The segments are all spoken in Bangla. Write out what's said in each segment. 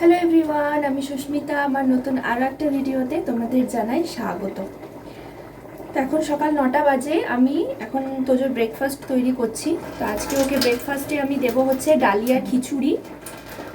হ্যালো এভরিওয়ান আমি সুস্মিতা। আমার নতুন আরও একটা ভিডিওতে তোমাদের জানাই স্বাগত। এখন সকাল নটা বাজে, আমি এখন তোজোর ব্রেকফাস্ট তৈরি করছি। তো আজকে ওকে ব্রেকফাস্টে আমি দেব হচ্ছে ডালিয়া খিচুড়ি।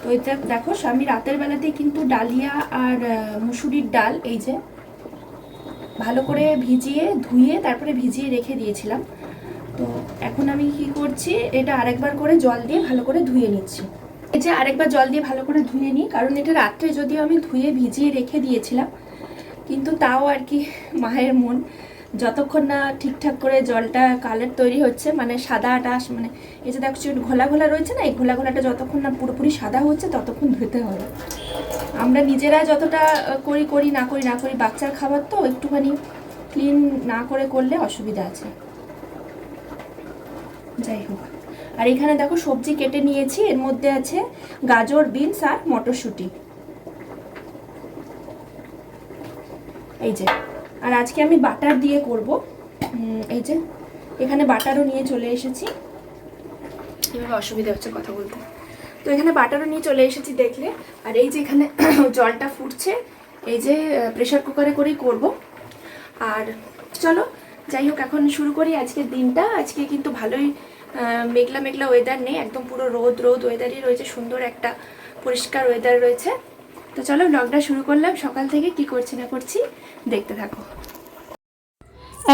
তো এটা দেখো, আমি রাতের বেলাতেই কিন্তু ডালিয়া আর মুসুরির ডাল, এই যে, ভালো করে ভিজিয়ে ধুয়ে তারপরে ভিজিয়ে রেখে দিয়েছিলাম। তো এখন আমি কি করছি, এটা আরেকবার করে জল দিয়ে ভালো করে ধুয়ে নিচ্ছি। এই যে আরেকবার জল দিয়ে ভালো করে ধুয়ে নিই, কারণ এটা রাত্রে যদিও আমি ধুয়ে ভিজিয়ে রেখে দিয়েছিলাম, কিন্তু তাও আর কি মায়ের মন। যতক্ষণ না ঠিকঠাক করে জলটা কালার তৈরি হচ্ছে মানে সাদাটা আস- মানে এই যে দেখছি, ঘোলা ঘোলা রয়েছে না, এই ঘোলা ঘোলাটা যতক্ষণ না পুরোপুরি সাদা হচ্ছে, ততক্ষণ ধুতে হবে। আমরা নিজেরা যতটা করি করি, না করি না করি, বাচ্চার খাবার তো একটুখানি ক্লিন না করে করলে অসুবিধা আছে। যাই হোক। আর এখানে দেখো সবজি কেটে নিয়েছি। এর মধ্যে আছে গাজর, বিনস আর মটরশুঁটি। এই যে, আর আজকে আমি বাটার দিয়ে করব। এই যে, এখানে বাটারও নিয়ে চলে এসেছি। এভাবে অসুবিধা হচ্ছে কথা বলতে? তো এখানে বাটারও নিয়ে চলে এসেছি দেখলে। আর এই যে এখানে জলটা ফুটছে, এই যে প্রেশার কুকারে করেই করব। আর চলো, যাই হোক, এখন শুরু করি আজকের দিনটা। আজকে কিন্তু ভালোই মেঘলা মেঘলা ওয়েদার নেই, একদম পুরো রোদ রোদ ওয়েদারই রয়েছে, সুন্দর একটা পরিষ্কার ওয়েদার রয়েছে। তো চলো ব্লগটা শুরু করলাম, সকাল থেকে কি করছি না করছি দেখতে থাকো।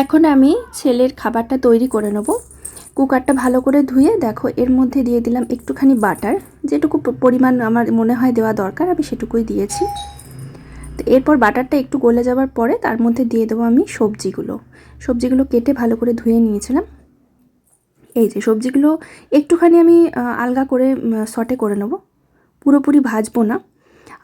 এখন আমি ছেলের খাবারটা তৈরি করে নেব। কুকারটা ভালো করে ধুয়ে দেখো, এর মধ্যে দিয়ে দিলাম একটুখানি বাটার যেটুকু পরিমাণ আমার মনে হয় দেওয়া দরকার, আমি সেটুকুই দিয়েছি। তো এরপর বাটারটা একটু গলে যাওয়ার পরে তার মধ্যে দিয়ে দেবো আমি সবজিগুলো। সবজিগুলো কেটে ভালো করে ধুয়ে নিয়েছিলাম। এই যে সবজিগুলো একটুখানি আমি আলগা করে সটে করে নেব। পুরোপুরি ভাজবো না।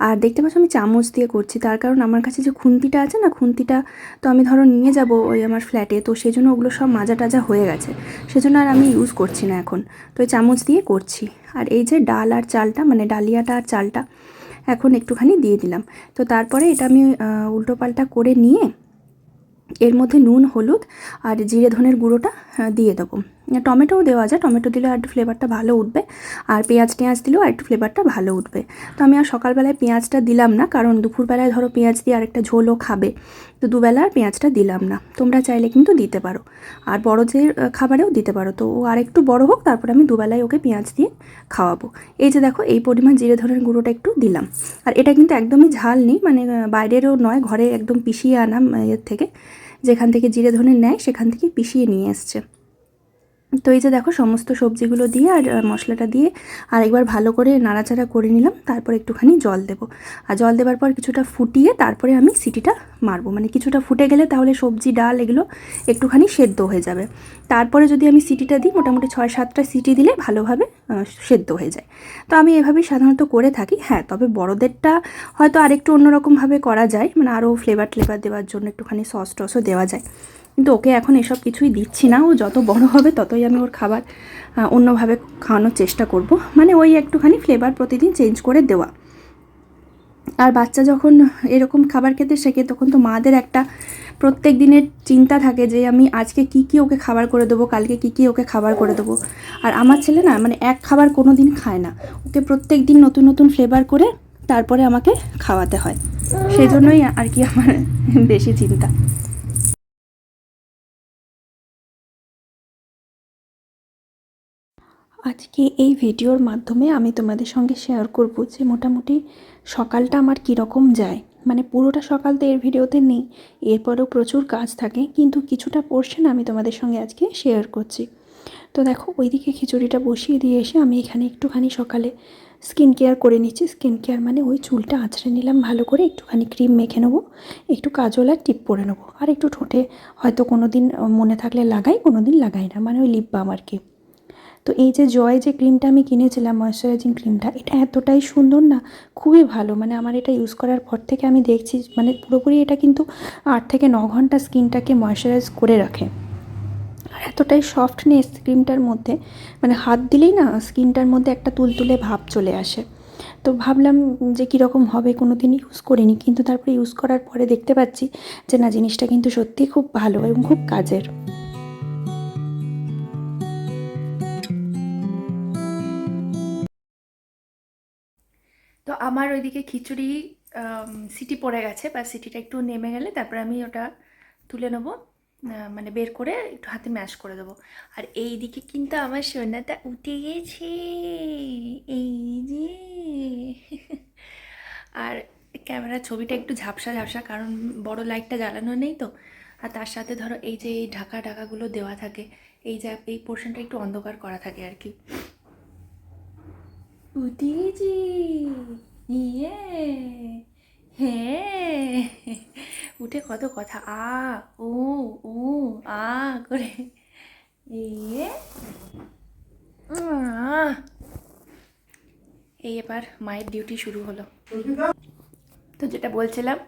আর দেখতে পাচ্ছ আমি চামচ দিয়ে করছি। তার কারণ আমার কাছে যে খুন্তিটা আছে না, খুন্তিটা তো আমি ধরো নিয়ে যাব ওই আমার ফ্ল্যাটে তো সেই জন্য ওগুলো সব মাজা টাজা হয়ে গেছে। সেজন্য আর আমি ইউজ করছি না এখন। তো ওই চামচ দিয়ে করছি। আর এই যে ডাল আর চালটা মানে ডালিয়াটা আর চালটা, এখন একটুখানি দিয়ে দিলাম। তো তারপরে এটা আমি উল্টো পাল্টা করে নিয়ে এর মধ্যে নুন, হলুদ আর জিরে ধনের গুঁড়োটা দিয়ে দেবো। টমেটোও দেওয়া যায়, টমেটো দিলে আর একটু ফ্লেভারটা ভালো উঠবে। আর পেঁয়াজ টেঁয়াজ দিলেও আর একটু ফ্লেভারটা ভালো উঠবে। তো আমি আর সকালবেলায় পেঁয়াজটা দিলাম না, কারণ দুপুরবেলায় ধরো পেঁয়াজ দিয়ে আরেকটা ঝোলও খাবে। তো দুবেলা আর পেঁয়াজটা দিলাম না। তোমরা চাইলে কিন্তু দিতে পারো। আর বড়দের খাবারেও দিতে পারো। তো ও আর একটু বড় হোক, তারপর আমি দুবেলায় ওকে পেঁয়াজ দিয়ে খাওয়াবো। এই যে দেখো, এই পরিমাণ জিরে ধরনের গুঁড়োটা একটু দিলাম। আর এটা কিন্তু একদমই ঝাল নেই মানে বাইরেরও নয়, ঘরে একদম পিষিয়ে আনাম এর থেকে। যেখান থেকে জিরে ধনের নেয়, সেখান থেকে পিষিয়ে নিয়ে এসছে। তো এই যে দেখো সমস্ত সবজিগুলো দিয়ে আর মশলাটা দিয়ে আর একবার ভালো করে নাড়াচাড়া করে নিলাম, তারপর একটুখানি জল দেবো। আর জল দেওয়ার পর কিছুটা ফুটিয়ে তারপরে আমি সিটিটা মারবো। মানে কিছুটা ফুটে গেলে তাহলে সবজি, ডাল এগুলো একটুখানি সেদ্ধ হয়ে যাবে। তারপরে যদি আমি সিটিটা দিই, মোটামুটি ছয় সাতটা সিটি দিলে ভালোভাবে সেদ্ধ হয়ে যায়। তো আমি এভাবেই সাধারণত করে থাকি। হ্যাঁ তবে বড়দেরটা হয়তো আরেকটু অন্যরকমভাবে করা যায়। মানে আরও ফ্লেভার ফ্লেভার দেওয়ার জন্য একটুখানি সস টসও দেওয়া যায়। কিন্তু ওকে এখন এসব কিছুই দিচ্ছি না। ও যত বড় হবে ততই আমি ওর খাবার অন্যভাবে খাওয়ানোর চেষ্টা করব। মানে ওই একটুখানি ফ্লেভার প্রতিদিন চেঞ্জ করে দেওয়া। আর বাচ্চা যখন এরকম খাবার খেতে শেখে, তখন তো মাদের একটা প্রত্যেক দিনের চিন্তা থাকে যে আমি আজকে কি কি ওকে খাবার করে দেবো, কালকে কি কি ওকে খাবার করে দেবো। আর আমার ছেলে না মানে এক খাবার কোনো দিন খায় না। ওকে প্রত্যেক দিন নতুন নতুন ফ্লেভার করে তারপরে আমাকে খাওয়াতে হয়। সেই জন্যই আর কি আমার বেশি চিন্তা। আজকে এই ভিডিওর মাধ্যমে আমি তোমাদের সঙ্গে শেয়ার করব যে মোটামুটি সকালটা আমার কীরকম যায়। মানে পুরোটা সকাল তো এর ভিডিওতে নেই, এরপরেও প্রচুর কাজ থাকে, কিন্তু কিছুটা পোর্শন আমি তোমাদের সঙ্গে আজকে শেয়ার করছি। তো দেখো, ওইদিকে খিচুড়িটা বসিয়ে দিয়ে এসে আমি এখানে একটুখানি সকালে স্কিন কেয়ার করে নিচ্ছি। স্কিন কেয়ার মানে ওই চুলটা আঁচড়ে নিলাম ভালো করে, একটুখানি ক্রিম মেখে নেব, একটু কাজল আর টিপ পরে নেব। আর একটু ঠোঁটে হয়তো কোনো দিন মনে থাকলে লাগাই কোনো দিন লাগাই না মানে ওই লিপ বাম আর কি। তো এই যে জয় যে ক্রিমটা আমি কিনেছিলাম ময়শ্চারাইজিং ক্রিমটা, এটা এতটাই সুন্দর না? খুবই ভালো। মানে আমার এটা ইউজ করার পর থেকে আমি দেখছি মানে পুরোপুরি এটা কিন্তু আট থেকে ন ঘণ্টা স্কিনটাকে ময়শ্চারাইজ করে রাখে। আর এতটাই সফটনেস ক্রিমটার মধ্যে মানে হাত দিলেই না স্কিনটার মধ্যে একটা তুলতুলে ভাব চলে আসে। তো ভাবলাম যে কীরকম হবে কোনো দিন ইউজ করিনি, কিন্তু তারপরে ইউজ করার পরে দেখতে পাচ্ছি যে না, জিনিসটা কিন্তু সত্যিই খুব ভালো এবং খুব কাজের। তো আমার ওইদিকে খিচুড়ি সিটি পড়ে গেছে, বা সিটিটা একটু নেমে গেলে তারপরে আমি ওটা তুলে নেব মানে বের করে একটু হাতে ম্যাশ করে দেবো। আর এই দিকে কিন্তু আমার সোনাটা উঠে গেছে। এই যে। আর ক্যামেরার ছবিটা একটু ঝাপসা ঝাপসা, কারণ বড় লাইটটা জ্বালানো নেই তো। আর তার সাথে ধরো এই যে এই ঢাকা ঢাকাগুলো দেওয়া থাকে, এই যে, এই পোর্শনটা একটু অন্ধকার করা থাকে আর কি। উঠেছি ইয়ে হ্যাঁ উঠে কত কথা, আ ও ও আ করে। ইয়ে। এই এবার মায়ের ডিউটি শুরু হলো। তো যেটা বলছিলাম,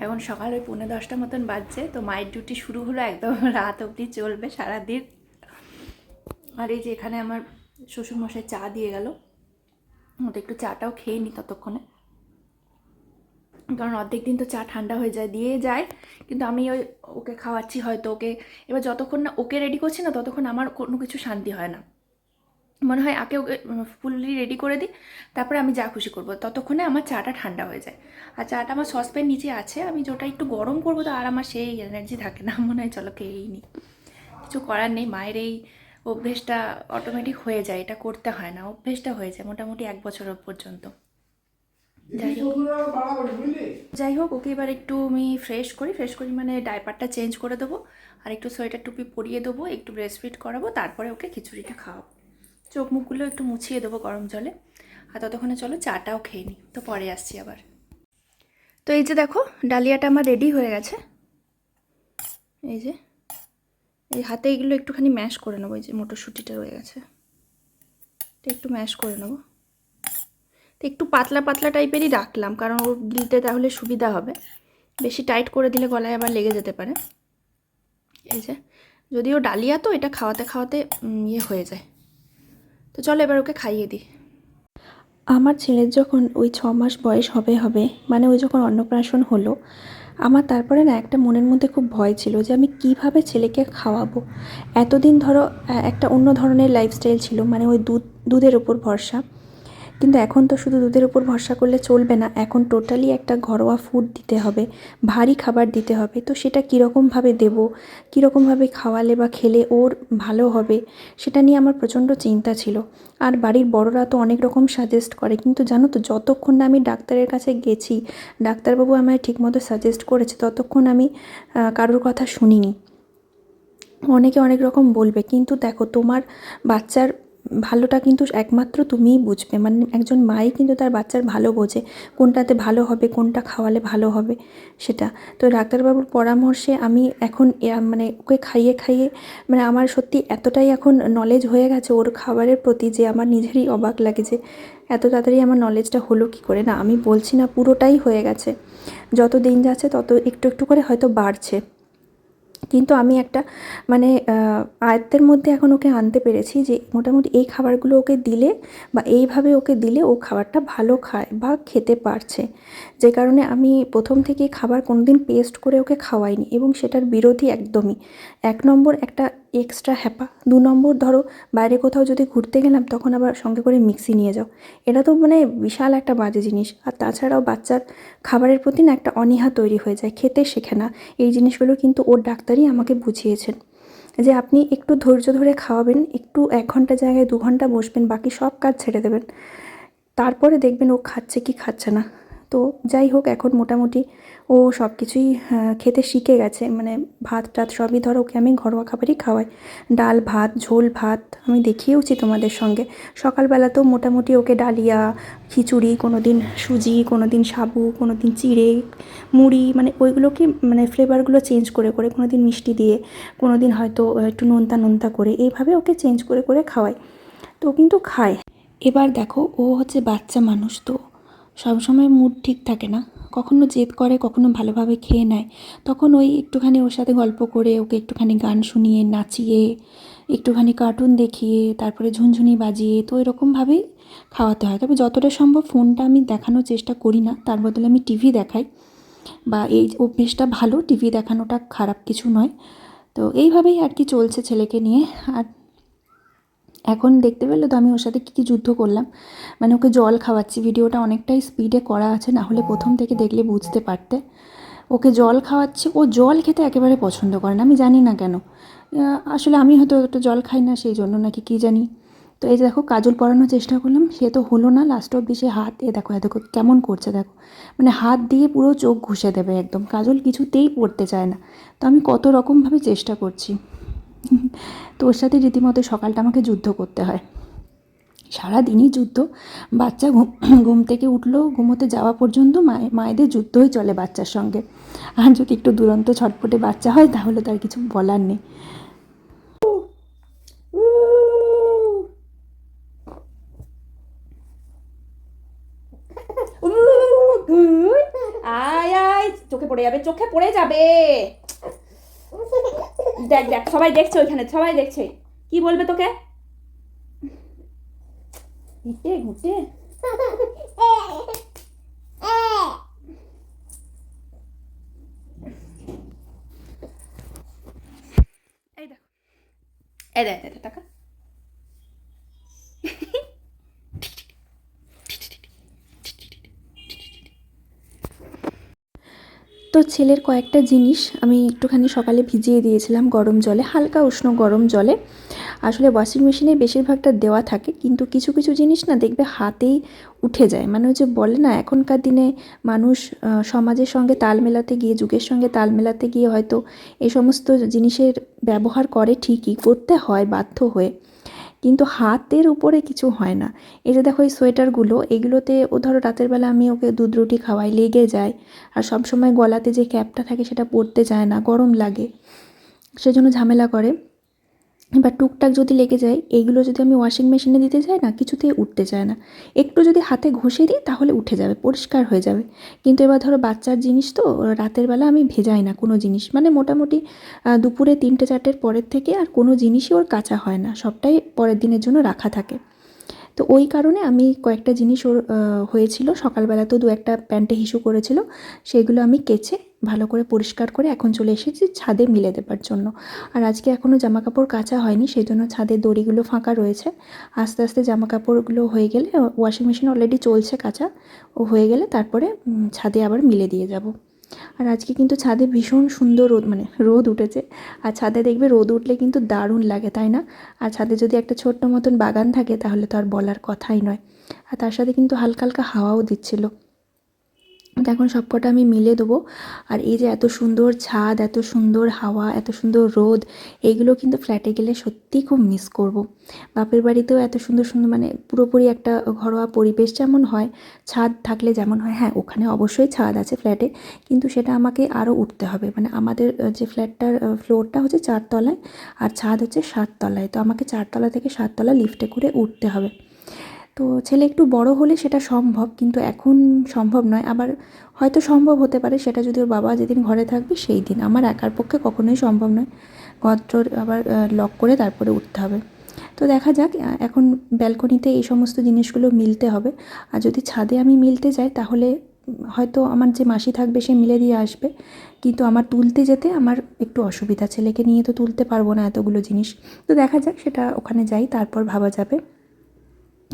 এখন সকাল ওই পৌনে দশটা মতন বাজছে, তো মায়ের ডিউটি শুরু হলো একদম রাত অবধি চলবে সারাদিন। আর এই যে এখানে আমার শ্বশুরমশাই চা দিয়ে গেল। ওটা একটু চাটাও খেয়ে নি ততক্ষণে। কারণ অর্ধেক দিন তো চা ঠান্ডা হয়ে যায়, দিয়ে যায়। কিন্তু আমি ওই ওকে খাওয়াচ্ছি হয়তো ওকে। এবার যতক্ষণ না ওকে রেডি করছি না, ততক্ষণ আমার কোনো কিছু শান্তি হয় না। মনে হয় আগে ওকে ফুললি রেডি করে দিই, তারপরে আমি যা খুশি করব। ততক্ষণে আমার চাটা ঠান্ডা হয়ে যায়। আর চাটা আমার সসপ্যান নিচে আছে, আমি যেটা একটু গরম করব, তো আর আমার সেই এনার্জি থাকে না। মনে হয় চলো খেয়েই নি। কিছু করার নেই, মায়ের এই অভ্যেসটা অটোমেটিক হয়ে যায় এটা করতে হয় না। অভ্যেসটা হয়ে যায় মোটামুটি এক বছর পর্যন্ত। যাই হোক। যাই হোক ওকে এবার একটু আমি ফ্রেশ করি ফ্রেশ করি মানে ডাইপারটা চেঞ্জ করে দেবো আর একটু সোয়েটার টুপি পরিয়ে দেবো একটু ব্রেস্ট ফিট করাবো তারপরে ওকে খিচুড়িটা খাওয়াবো। চোখ মুখগুলো একটু মুছিয়ে দেবো গরম জলে আর ততক্ষণে চলো চাটাও খেয়ে নিই। তো পরে আসছি আবার। তো এই যে দেখো ডালিয়াটা আমার রেডি হয়ে গেছে। এই যে। এই হাতে এগুলো একটুখানি ম্যাশ করে নেব, এই যে মটরশুঁটিটা রয়ে গেছে। তো একটু ম্যাশ করে নেব। তো একটু পাতলা পাতলা টাইপেরই রাখলাম, কারণ ওর গিলতে তাহলে সুবিধা হবে। বেশি টাইট করে দিলে গলায় আবার লেগে যেতে পারে। এই যে, যদিও ডালিয়া তো, এটা খাওয়াতে খাওয়াতে ইয়ে হয়ে যায়। তো চলো এবার ওকে খাইয়ে দিই। আমার ছেলের যখন ওই ছ মাস বয়স হবে হবে মানে ওই যখন অন্নপ্রাশন হলো আমার তারপরে না একটা মনের মধ্যে খুব ভয় ছিল যে আমি কীভাবে ছেলেকে খাওয়াবো। এতদিন ধরো একটা অন্য ধরনের লাইফস্টাইল ছিল মানে ওই দুধ, দুধের ওপর ভরসা। কিন্তু এখন তো শুধু দুধের উপর ভরসা করলে চলবে না, এখন টোটালি একটা ঘরোয়া ফুড দিতে হবে, ভারী খাবার দিতে হবে, তো সেটা কীরকমভাবে দেব কীরকমভাবে খাওয়ালে বা খেলে ওর ভালো হবে, সেটা নিয়ে আমার প্রচণ্ড চিন্তা ছিল। আর বাড়ির বড়রা তো অনেক রকম সাজেস্ট করে, কিন্তু জানো তো যতক্ষণ না আমি ডাক্তারের কাছে গেছি, ডাক্তারবাবু আমায় ঠিকমতো সাজেস্ট করেছে, ততক্ষণ আমি কারোর কথা শুনিনি। অনেকে অনেক রকম বলবে, কিন্তু দেখো তোমার বাচ্চার ভালোটা কিন্তু একমাত্র তুমিই বুঝবে। মানে একজন মাই কিন্তু তার বাচ্চার ভালো বোঝে, কোনটাতে ভালো হবে, কোনটা খাওয়ালে ভালো হবে, সেটা। তো ডাক্তারবাবুর পরামর্শে আমি এখন মানে ওকে খাইয়ে খাইয়ে মানে আমার সত্যি এতটাই এখন নলেজ হয়ে গেছে ওর খাবারের প্রতি যে আমার নিজেরই অবাক লাগে যে, এত তাড়াতাড়ি আমার নলেজটা হলো কি করে? না, আমি বলছি না, পুরোটাই হয়ে গেছে। যত দিন যাচ্ছে তত একটু একটু করে হয়তো বাড়ছে। কিন্তু আমি একটা মানে আয়ত্তের মধ্যে এখন ওকে আনতে পেরেছি যে মোটামুটি এই খাবারগুলো ওকে দিলে বা এইভাবে ওকে দিলে ও খাবারটা ভালো খায় বা খেতে পারছে। যে কারণে আমি প্রথম থেকে খাবার কোনোদিন পেস্ট করে ওকে খাওয়াইনি এবং সেটার বিরোধী একদমই। এক নম্বর একটা এক্সট্রা হ্যাপা। দু নম্বর ধরো, বাইরে কোথাও যদি ঘুরতে গেলাম, তখন আবার সঙ্গে করে মিক্সি নিয়ে যাও। এটা তো মানে বিশাল একটা বাজে জিনিস। আর তাছাড়াও বাচ্চার খাবারের প্রতি না একটা অনীহা তৈরি হয়ে যায়, খেতে শেখে না। এই জিনিসগুলো কিন্তু ওর ডাক্তারই আমাকে বুঝিয়েছেন। যে আপনি একটু ধৈর্য ধরে খাওয়াবেন, একটু এক ঘণ্টা জায়গায় দু ঘণ্টা বসবেন, বাকি সব কাজ ছেড়ে দেবেন। তারপরে দেখবেন ও খাচ্ছে কি খাচ্ছে না। তো যাই হোক, এখন মোটামুটি ও সব কিছুই খেতে শিখে গেছে। মানে ভাত টাত সবই ধরো ওকে আমি ঘরোয়া খাবারই খাওয়াই। ডাল, ভাত, ঝোল, ভাত আমি দেখিয়েওছি তোমাদের সঙ্গে। সকালবেলাতেও মোটামুটি ওকে ডালিয়া, খিচুড়ি কোনো দিন সুজি কোনো দিন সাবু কোনো দিন চিড়ে, মুড়ি মানে ওইগুলোকে মানে ফ্লেভারগুলো চেঞ্জ করে করে কোনো দিন মিষ্টি দিয়ে কোনো দিন হয়তো একটু নোনতা নোনতা করে, এইভাবে ওকে চেঞ্জ করে করে খাওয়াই। তো কিন্তু খায়। এবার দেখো, ও হচ্ছে বাচ্চা মানুষ তো। সবসময় মুড ঠিক থাকে না। কখনো জেদ করে, কখনো ভালোভাবে খেয়ে নেয়। তখন ওই একটুখানি ওর সাথে গল্প করে, ওকে একটুখানি গান শুনিয়ে, নাচিয়ে, একটুখানি কার্টুন দেখিয়ে, তারপরে ঝুনঝুনি বাজিয়ে, তো এরকমভাবেই খাওয়াতে হয়। তবে যতটা সম্ভব ফোনটা আমি দেখানোর চেষ্টা করি না, তার বদলে আমি টিভি দেখাই। বা এই অভ্যেসটা ভালো টিভি দেখানোটা খারাপ কিছু নয়। তো এইভাবেই আর কি চলছে ছেলেকে নিয়ে। আর এখন দেখতে পেলে তো আমি ওর সাথে কী কী যুদ্ধ করলাম। মানে ওকে জল খাওয়াচ্ছি, ভিডিওটা অনেকটাই স্পিডে করা আছে, না হলে প্রথম থেকে দেখলে বুঝতে পারতে। ওকে জল খাওয়াচ্ছি, ও জল খেতে একেবারে পছন্দ করে না, আমি জানি না কেন। আসলে আমি হয়তো একটা জল খাই না, সেই জন্য নাকি কী জানি। তো এই যে দেখো, কাজল পরানোর চেষ্টা করলাম, সে তো হলো না লাস্ট অব্দি সে হাত, এ দেখো এ দেখো, কেমন করছে দেখো। মানে হাত দিয়ে পুরো চোখ ঘুষে দেবে একদম, কাজল কিছুতেই পড়তে চায় না। তো আমি কত রকমভাবে চেষ্টা করছি। তো ওর সাথে রীতিমতো সকালটা আমাকে যুদ্ধ করতে হয়। সারাদিনই যুদ্ধ। বাচ্চা ঘুম ঘুম থেকে উঠল, ঘুমোতে যাওয়া পর্যন্ত মায়ে, মায়েদের যুদ্ধই চলে বাচ্চার সঙ্গে। আর যদি একটু দুরন্ত ছটপটে বাচ্চা হয়, তাহলে তার কিছু বলার নেই। আয় আয়, চোখে পড়ে যাবে, চোখে পড়ে যাবে। দেখ দেখ, সবাই দেখছে ওইখানে, সবাই দেখছে। কি বলবে তোকে? ঘুটে ঘুটে এই দেখো, এই দেখ, টাকা। তো ছেলের কয়েকটা জিনিস আমি একটুখানি সকালে ভিজিয়ে দিয়েছিলাম গরম জলে, হালকা উষ্ণ গরম জলে। আসলে ওয়াশিং মেশিনে বেশিরভাগটা দেওয়া থাকে, কিন্তু কিছু কিছু জিনিস না দেখবে হাতেই উঠে যায়। মানে যে বলে না, এখনকার দিনে মানুষ সমাজের সঙ্গে তাল মেলাতে গিয়ে, যুগের সঙ্গে তাল মেলাতে গিয়ে হয়তো এই সমস্ত জিনিসের ব্যবহার করে ঠিকই, করতে হয়, বাধ্য হয়ে। কিন্তু হাতের উপরে কিছু হয় না। এই যে দেখো এই সোয়েটারগুলো, এগুলোতে ও ধরো রাতের বেলা আমি ওকে দুধ রুটি খাওয়াই, লেগে যায়। আর সব সময় গলাতে যে ক্যাপটা থাকে সেটা পরতে চায় না, গরম লাগে। সেজন্য ঝামেলা করে। এবার টুকটাক যদি লেগে যায়, এইগুলো যদি আমি ওয়াশিং মেশিনে দিতে যাই না, কিছুতেই উঠতে চায় না। একটু যদি হাতে ঘষে দিই, তাহলে উঠে যাবে, পরিষ্কার হয়ে যাবে। কিন্তু এবার ধরো বাচ্চার জিনিস তো রাতের বেলা আমি ভেজাই না কোনো জিনিস। মানে মোটামুটি দুপুরে তিনটে চারটের পরের থেকে আর কোনো জিনিসই ওর কাঁচা হয় না। সবটাই পরের দিনের জন্য রাখা থাকে। তো ওই কারণে আমি কয়েকটা জিনিস ওর হয়েছিল। সকালবেলা তো দু একটা প্যান্টে হিসু করেছিল। সেগুলো আমি কেচে ভালো করে পরিষ্কার করে এখন চলে এসেছি ছাদে মিলে দেবার জন্য। আর আজকে এখনও জামা কাপড় কাচা হয়নি সেই জন্য ছাদের দড়িগুলো ফাঁকা রয়েছে। আস্তে আস্তে জামা কাপড়গুলো হয়ে গেলে ওয়াশিং মেশিন অলরেডি চলছে কাঁচা, ও হয়ে গেলে তারপরে ছাদে আবার মিলে দিয়ে যাব। আর আজকে কিন্তু ছাদে ভীষণ সুন্দর রোদ মানে রোদ উঠেছে। আর ছাদে দেখবে রোদ উঠলে কিন্তু দারুণ লাগে, তাই না? আর ছাদে যদি একটা ছোট্ট মতন বাগান থাকে, তাহলে তো আর বলার কথাই নয়। আর তার সাথে কিন্তু হালকা হালকা হাওয়াও দিচ্ছিল। তো এখন সবকটা আমি মিলে দেবো। আর এই যে এত সুন্দর ছাদ, এত সুন্দর হাওয়া, এত সুন্দর রোদ, এইগুলো কিন্তু ফ্ল্যাটে গেলে সত্যিই খুব মিস করব। বাপের বাড়িতেও এত সুন্দর সুন্দর মানে পুরোপুরি একটা ঘরোয়া পরিবেশ যেমন হয়, ছাদ থাকলে যেমন হয় হ্যাঁ ওখানে অবশ্যই ছাদ আছে ফ্ল্যাটে কিন্তু সেটা আমাকে আরও উঠতে হবে। মানে আমাদের যে ফ্ল্যাটটার ফ্লোরটা হচ্ছে চারতলায়, আর ছাদ হচ্ছে সাততলায়, তো আমাকে চারতলা থেকে সাততলা লিফটে করে উঠতে হবে। তো ছেলে একটু বড় হলে সেটা সম্ভব, কিন্তু এখন সম্ভব নয়। আবার হয়তো সম্ভব হতে পারে, সেটা যদি ওর বাবা যেদিন ঘরে থাকবে সেই দিন। আমার একার পক্ষে কখনোই সম্ভব নয়। ঘরটোর আবার লক করে তারপরে উঠতে হবে। তো দেখা যাক এখন ব্যালকনিতে এই সমস্ত জিনিসগুলো মিলতে হবে। আর যদি ছাদে আমি মিলতে যাই, তাহলে হয়তো আমার যে মাসি থাকবে সে মিলে দিয়ে আসবে। কিন্তু আমার তুলতে যেতে আমার একটু অসুবিধা। ছেলেকে নিয়ে তো তুলতে পারব না এতগুলো জিনিস। তো দেখা যাক, সেটা ওখানে যাই, তারপর ভাবা যাবে।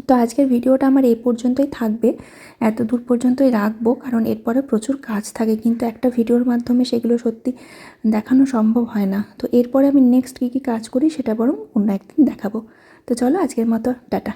তো আজকের ভিডিওটা আমার এই পর্যন্তই থাকবে। এত দূর পর্যন্তই রাখব, কারণ এরপরে প্রচুর কাজ থাকে, কিন্তু একটা ভিডিওর মাধ্যমে সেগুলো সত্যি দেখানো সম্ভব হয় না। তো এরপরে আমি নেক্সট কী কী কাজ করি, সেটা বরং অন্য একদিন দেখাবো। তো চলো আজকের মতো, টাটা।